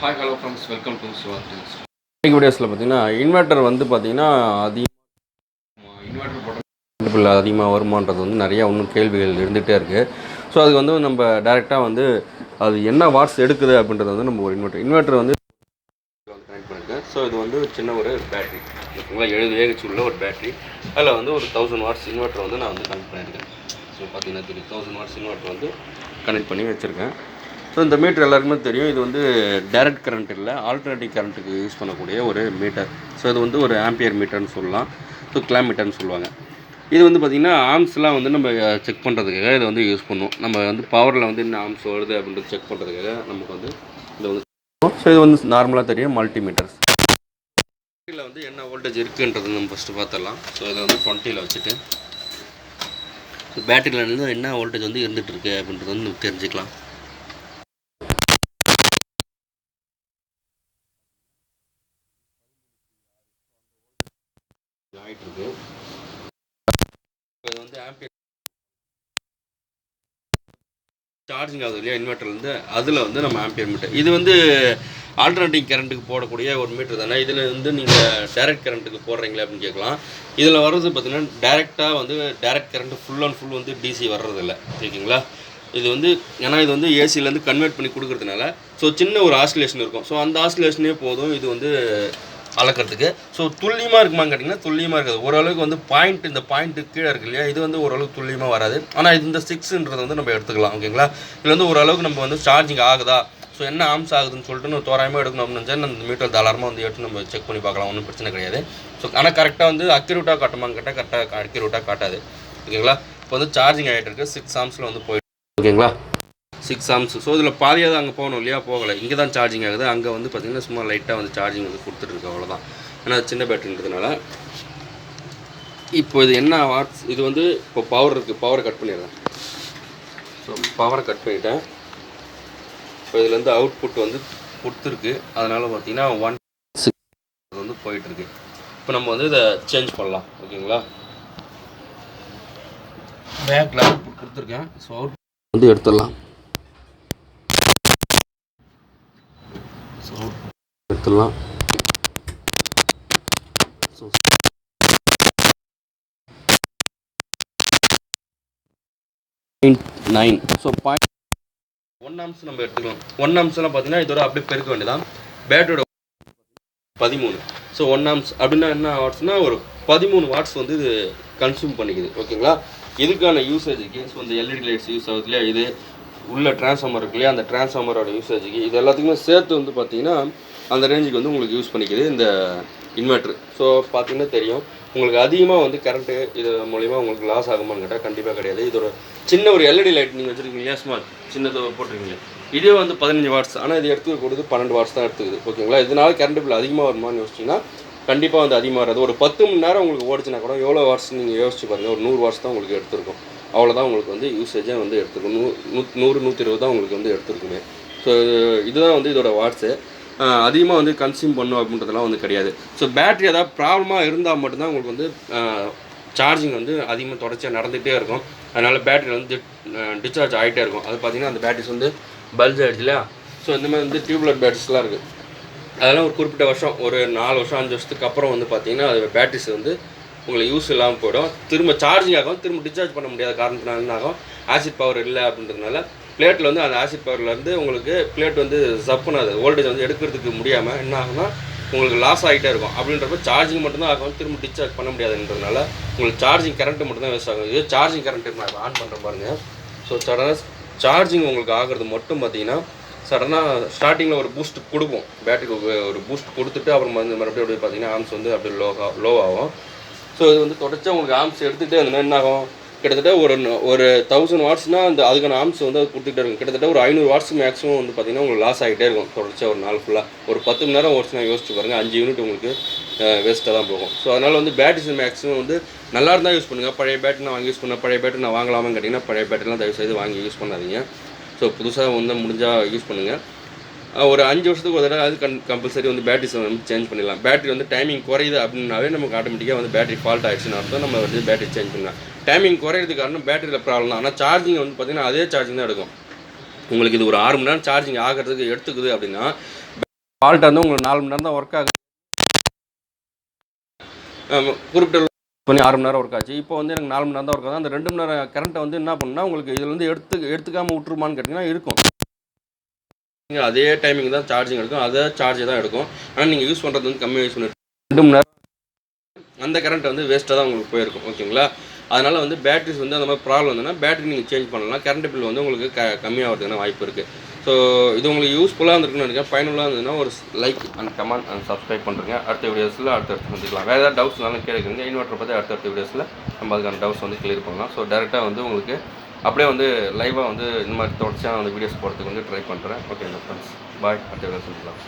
Hi hello friends welcome to Siva threes இன்னைக்கு வீடியோஸில் பார்த்தீங்கன்னா இன்வெர்ட்டர் வந்து பார்த்தீங்கன்னா அதிகமாக இன்வெர்ட்டர் போட்ட பில் அதிகமாக வருமானது வந்து நிறையா இன்னும் கேள்விகள் இருந்துகிட்டே இருக்குது ஸோ அதுக்கு வந்து நம்ம டேரெக்டாக வந்து அது என்ன வாட்ஸ் எடுக்குது அப்படின்றது வந்து நம்ம ஒரு இன்வெர்ட்டர் இன்வெர்ட்டர் வந்து கனெக்ட் பண்ணியிருக்கேன் ஸோ இது வந்து சின்ன ஒரு பேட்டரி ஓகேங்களா எழுபது ஏஹெச் உள்ள ஒரு பேட்டரி அதில் வந்து ஒரு தௌசண்ட் வாட்ஸ் இன்வெர்ட்டர் வந்து நான் வந்து கனெக்ட் பண்ணியிருக்கேன். ஸோ பார்த்தீங்கன்னா தெரியும். தௌசண்ட் வாட்ஸ் இன்வெர்ட்டர் வந்து கனெக்ட் பண்ணி வச்சுருக்கேன். ஸோ இந்த மீட்டர் எல்லாருக்குமே தெரியும். இது வந்து டைரக்ட் கரண்ட் இல்லை. ஆல்டர்னேட்டிவ் கரண்ட்டுக்கு யூஸ் பண்ணக்கூடிய ஒரு மீட்டர் ஸோ இது வந்து ஒரு ஆம்பியர் மீட்டர்னு சொல்லலாம். ஸோ கிளாம் மீட்டர்னு சொல்லுவாங்க. இது வந்து பார்த்திங்கன்னா ஆர்ம்ஸ்லாம் வந்து நம்ம செக் பண்ணுறதுக்காக இதை வந்து யூஸ் பண்ணுவோம் நம்ம வந்து பவரில் வந்து என்ன ஆர்ம்ஸ் வருது அப்படின்றது செக் பண்ணுறதுக்காக நமக்கு வந்து இதை வந்து ஸோ இது வந்து நார்மலாக தெரியும். மல்டிமீட்டர்ஸ் இதில் வந்து என்ன வோல்டேஜ் இருக்குன்றது நம்ம ஃபஸ்ட்டு பார்த்துடலாம் ஸோ இதை வந்து டுவெண்ட்டியில் வச்சுட்டு. பேட்டரியில் இருந்து என்ன வோல்டேஜ் வந்து இருந்துகிட்ருக்கு அப்படின்றது வந்து நம்ம தெரிஞ்சுக்கலாம். ஆகிட்டுருக்கு இது வந்து ஆம்பியர் சார்ஜிங் ஆகுது இல்லையா இன்வெர்ட்டர்லேருந்து அதில் வந்து நம்ம ஆம்பியர் மீட்டர் இது வந்து ஆல்டர்னேட்டிவ் கரண்ட்டுக்கு போடக்கூடிய ஒரு மீட்டர் தானே. இதில் வந்து நீங்கள் டைரக்ட் கரண்ட்டுக்கு போடுறீங்களே அப்படின்னு கேட்கலாம். இதில் வர்றது பார்த்தீங்கன்னா டேரெக்டாக வந்து direct current full and full வந்து டிசி வர்றதில்ல ஓகேங்களா இது வந்து ஏன்னா இது வந்து ஏசிலேருந்து கன்வெர்ட் பண்ணி கொடுக்கறதுனால ஸோ சின்ன ஒரு ஆசிலேஷன் இருக்கும். ஸோ அந்த ஆசிலேஷனே போதும். இது வந்து அளக்கிறதுக்கு. ஸோ துல்லியமாக இருக்குமான்னு கேட்டிங்கன்னா துல்லியமாக இருக்காது. ஓரளவுக்கு வந்து பாயிண்ட் இந்த பாயிண்ட்டு கீழே இருக்கு இல்லையா? இது வந்து ஓரளவுக்கு துல்லியமாக வராது. ஆனால் இது இந்த சிக்ஸுன்றது வந்து நம்ம எடுத்துக்கலாம் ஓகேங்களா இதில் வந்து ஓரளவுக்கு நம்ம வந்து சார்ஜிங் ஆகுதா? ஸோ என்ன ஆம்ஸ் ஆகுதுன்னு சொல்லிட்டு நம்ம தோராயமாக எடுக்கணும் அப்படின்னு நினச்சா அந்த மீட்டர் தாராளமாக வந்து எடுத்து நம்ம செக் பண்ணி பார்க்கலாம். ஒன்றும் பிரச்சனை கிடையாது. ஸோ ஆனால் கரெக்டாக வந்து அக்யூரேட்டாக காட்டுமான்னு கேட்டால் கரெக்டாக அக்யூரேட்டாக காட்டாது. ஓகேங்களா இப்போ வந்து சார்ஜிங் ஆகிட்டு இருக்கு. சிக்ஸ் ஆம்ஸில் வந்து போயிட்டு ஓகேங்களா சிக்ஸ் ஆம்ஸ் ஸோ இதில் பாதியாக தான் அங்கே போகணும் இல்லையா? போகலை. இங்கே தான் சார்ஜிங் ஆகுது. அங்கே வந்து பார்த்திங்கன்னா சும்மா லைட்டாக வந்து சார்ஜிங் வந்து கொடுத்துட்ருக்கு அவ்வளோதான் ஏன்னா அது சின்ன பேட்டரின்றதுனால இப்போ இது என்ன வாட்ஸ் இது வந்து இப்போ பவர் இருக்குது பவரை கட் பண்ணிடுறேன். ஸோ பவரை கட் பண்ணிட்டேன். இப்போ இதுலேருந்து அவுட்புட் வந்து கொடுத்துருக்கு. அதனால் பார்த்தீங்கன்னா ஒன் சிக்ஸ் வந்து போயிட்டுருக்கு. இப்போ நம்ம வந்து இதை சேஞ்ச் பண்ணலாம். ஓகேங்களா? பேக்கில் அவுட்புட் கொடுத்துருக்கேன். ஸோ அவுட் வந்து எடுத்துடலாம். எடுத்துடலாம். So nine so point one amps நம்ம எடுத்துக்கலாம். ஒன் ஆம்ஸ்லாம் பார்த்தீங்கன்னா இதோட அப்படியே பெருக்க வேண்டியதான் பேட்டரியோட பதிமூணு. ஸோ ஒன் ஆம்ஸ் அப்படின்னா என்ன வாட்ஸ்னா ஒரு பதிமூணு வாட்ஸ் வந்து இது கன்சியூம் பண்ணிக்குது. ஓகேங்களா இதுக்கான யூசேஜுக்கு ஸோ இந்த எல்இடி லைட்ஸ் யூஸ் ஆகுது இல்லையா? இது உள்ள டிரான்ஸ்ஃபார்மர் இருக்கு இல்லையா அந்த டிரான்ஸ்ஃபார்மரோட யூசேஜுக்கு இது எல்லாத்துக்குமே சேர்த்து வந்து பார்த்தீங்கன்னா அந்த ரேஞ்சுக்கு வந்து உங்களுக்கு யூஸ் பண்ணிக்குது இந்த இன்வெர்ட்ரு ஸோ பார்த்தீங்கன்னா தெரியும். உங்களுக்கு அதிகமாக வந்து கரண்ட்டு இது மூலிமா உங்களுக்கு லாஸ் ஆகுமான்னு கேட்டால் கண்டிப்பாக கிடையாது. இதோட சின்ன ஒரு எல்இடி லைட் நீங்கள் வச்சுருக்கீங்க இல்லையா ஸ்மார்ட் சின்னதை போட்டிருக்கீங்க. இதே வந்து பதினஞ்சு வாட்ஸ் ஆனால் இது எடுத்துக்க கொடுத்து பன்னெண்டு வாட்ஸ் தான் எடுத்துக்குது. ஓகேங்களா இதனால கரண்ட் பில் அதிகமாக வருமான்னு யோசிச்சிங்கன்னா கண்டிப்பாக வந்து அதிகமாக வராது. ஒரு பத்து மணி நேரம் உங்களுக்கு ஓடிச்சுனா கூட எவ்வளோ வாட்ஸ் நீங்கள் யோசிச்சு பாருங்கள் ஒரு நூறு வாட்ஸ் தான் உங்களுக்கு எடுத்துருக்கும். அவ்வளோதான் உங்களுக்கு வந்து யூசேஜே வந்து எடுத்துருக்கும் நூ நூ நூறு நூற்றி இருபது தான் உங்களுக்கு வந்து எடுத்துருக்குமே. ஸோ இதுதான் வந்து இதோட வாட்ஸு அதிகமாக வந்து கன்சியூம் பண்ணும் அப்படின்றதெல்லாம் வந்து கிடையாது. ஸோ பேட்ரி ஏதாவது ப்ராப்ளமாக இருந்தால் மட்டும்தான் உங்களுக்கு வந்து சார்ஜிங் வந்து அதிகமாக தொடர்ச்சியாக நடந்துகிட்டே இருக்கும். அதனால் பேட்ரி வந்து டிஸ்சார்ஜ் ஆகிட்டே இருக்கும். அது பார்த்திங்கன்னா அந்த பேட்டரிஸ் வந்து பல்ஜ் ஆகிடுச்சு இல்லையா? ஸோ இந்த மாதிரி வந்து டியூப்லைட் பேட்ரிஸ்லாம் இருக்குது அதெல்லாம் ஒரு குறிப்பிட்ட வருஷம் ஒரு நாலு வருஷம் அஞ்சு வருஷத்துக்கு அப்புறம் வந்து பார்த்திங்கன்னா அது பேட்டரிஸ் வந்து உங்களுக்கு யூஸ் இல்லாமல் போயிடும். திரும்ப சார்ஜிங் ஆகும் திரும்ப டிஸ்சார்ஜ் பண்ண முடியாத காரணத்தினால என்ன ஆகும்? ஆசிட் பவர் இல்லை அப்படின்றதுனால பிளேட்டில் வந்து அந்த ஆசிட் பவர்லேருந்து உங்களுக்கு பிளேட் வந்து சப்புனாது வோல்டேஜ் வந்து எடுக்கிறதுக்கு முடியாமல் என்ன ஆகும்னா உங்களுக்கு லாஸ் ஆகிட்டே இருக்கும். அப்படின்றப்ப சார்ஜிங் மட்டும்தான் ஆகும். திரும்ப டிஸ்சார்ஜ் பண்ண முடியாதுன்றதுனால உங்களுக்கு சார்ஜிங் கரண்ட்டு மட்டும்தான் வேஸ்ட் ஆகும். இது சார்ஜிங் கரண்ட்டு நான் ஆன் பண்ணுற பாருங்கள் ஸோ சடனாக சார்ஜிங் உங்களுக்கு ஆகிறது மட்டும் பார்த்தீங்கன்னா சடனாக ஸ்டார்டிங்கில் ஒரு பூஸ்ட் கொடுப்போம். பேட்டரிக்கு ஒரு பூஸ்ட் கொடுத்துட்டு அப்புறம் வந்து மறுபடியும் அப்படியே பார்த்தீங்கன்னா ஆர்ம்ஸ் வந்து அப்படியே லோ லோ ஆகும். ஸோ இது வந்து தொடர்ச்சியாக உங்களுக்கு ஆம்ஸ் எடுத்துகிட்டே இருந்தால் என்ன ஆகும் கிட்டத்தட்ட ஒரு ஒரு தௌசண்ட் வாட்ஸ்னால் அந்த அதுக்கான ஆம்ஸ் வந்து அது கொடுத்துட்டே இருக்கும். கிட்டத்தட்ட ஒரு ஐநூறு வாட்ஸ் மேக்ஸிமம் வந்து பார்த்தீங்கன்னா உங்களுக்கு லாஸ் ஆகிட்டே இருக்கும். தொடர்ச்சியாக ஒரு நாள் ஃபுல்லாக ஒரு பத்து மணி நேரம் ஓடிச்சுனா யோசிச்சு பாருங்கள் அஞ்சு யூனிட் உங்களுக்கு வேஸ்ட்டாக தான் போகும். ஸோ அதனால் வந்து பேட்டரிஸ் மேக்ஸிமம் வந்து நல்லா இருந்தால் யூஸ் பண்ணுங்கள் பழைய பேட்டரி நான் வாங்கி யூஸ் பண்ணேன் பழைய பேட்டரி நான் வாங்கலாமான்னு கேட்டிங்கன்னா பழைய பேட்டரிலாம் தயவு செய்து வாங்கி யூஸ் பண்ணாதீங்க. ஸோ புதுசாக வந்து முடிஞ்சால் யூஸ் பண்ணுங்கள் ஒரு அஞ்சு வருஷத்துக்கு ஒரு தடவை அது கன் கம்பல்சரி வந்து பேட்டரிஸ் வந்து சேஞ்ச் பண்ணிடலாம். பேட்டரி வந்து டைமிங் குறையுது அப்படின்னாவே நமக்கு ஆட்டோமேட்டிக்காக வந்து பேட்டரி ஃபால்ட் ஆகிடுச்சுன்னு அர்த்தம். நம்ம வந்து பேட்டரி சேஞ்ச் பண்ணலாம். டைமிங் குறையிறதுக்கு காரணம் பேட்டரியில் ப்ராப்ளம் தான். ஆனால் சார்ஜிங் வந்து பார்த்தீங்கன்னா அதே சார்ஜிங் தான் எடுக்கும். உங்களுக்கு இது ஒரு ஆறு மணி நேரம் சார்ஜிங் ஆகிறதுக்கு எடுத்துக்குது அப்படின்னா ஃபால்ட் வந்து உங்களுக்கு நாலு மணி நேரம் தான் ஒர்க் ஆகுது. குறிப்பிட்ட பண்ணி ஆறு மணி நேரம் ஒர்க் ஆச்சு. இப்போ வந்து எனக்கு நாலு மணி நேரம் தான் ஒர்க் ஆகுது. அந்த ரெண்டு மணி நேரம் கரண்ட்டை வந்து என்ன பண்ணுன்னா உங்களுக்கு இதில் வந்து எடுத்து எடுத்துக்காமல் விட்டுருமான்னு கேட்டிங்கன்னா இருக்கும். நீங்கள் அதே டைமிங் தான் சார்ஜிங் எடுக்கும். அதே சார்ஜ் தான் எடுக்கும். ஆனால் நீங்கள் யூஸ் பண்ணுறது வந்து கம்மியாக யூஸ் பண்ணி ரெண்டு மணி நேரம் அந்த கரண்ட் வந்து வேஸ்ட்டாக தான் உங்களுக்கு போயிருக்கும். ஓகேங்களா அதனால் வந்து பேட்டரிஸ் வந்து அந்த மாதிரி ப்ராப்ளம் வந்ததுன்னா பேட்டரி நீங்கள் சேஞ்ச் பண்ணலாம். கரண்ட் பில் வந்து உங்களுக்கு க கம்மியாகிறதுக்கான வாய்ப்பு இருக்குது ஸோ இது உங்களுக்கு யூஸ்ஃபுல்லாக இருந்திருக்குன்னு நினைக்கிறேன். பயனுள்ளாக இருந்ததுன்னா ஒரு like and comment and subscribe பண்ணுறேங்க அடுத்த வீடியோஸில் அடுத்தடுத்து வந்துக்கலாம் வேறு ஏதாவது டவுட்ஸ்னாலும் கேட்குறீங்க இன்வெர்ட்டர் பற்றி அடுத்தடுத்த வீடியோஸில் நம்ம அதுக்கான டவுட்ஸ் வந்து கிளியர் பண்ணலாம். ஸோ டேரெக்டாக வந்து உங்களுக்கு அப்படியே வந்து லைவாக வந்து இந்த மாதிரி தொடர்ச்சியாக வந்து வீடியோஸ் போகிறதுக்கு வந்து ட்ரை பண்ணுறேன் ஓகே ஃப்ரெண்ட்ஸ் பாய் அடுத்த வீடியோ சந்திக்கலாம்.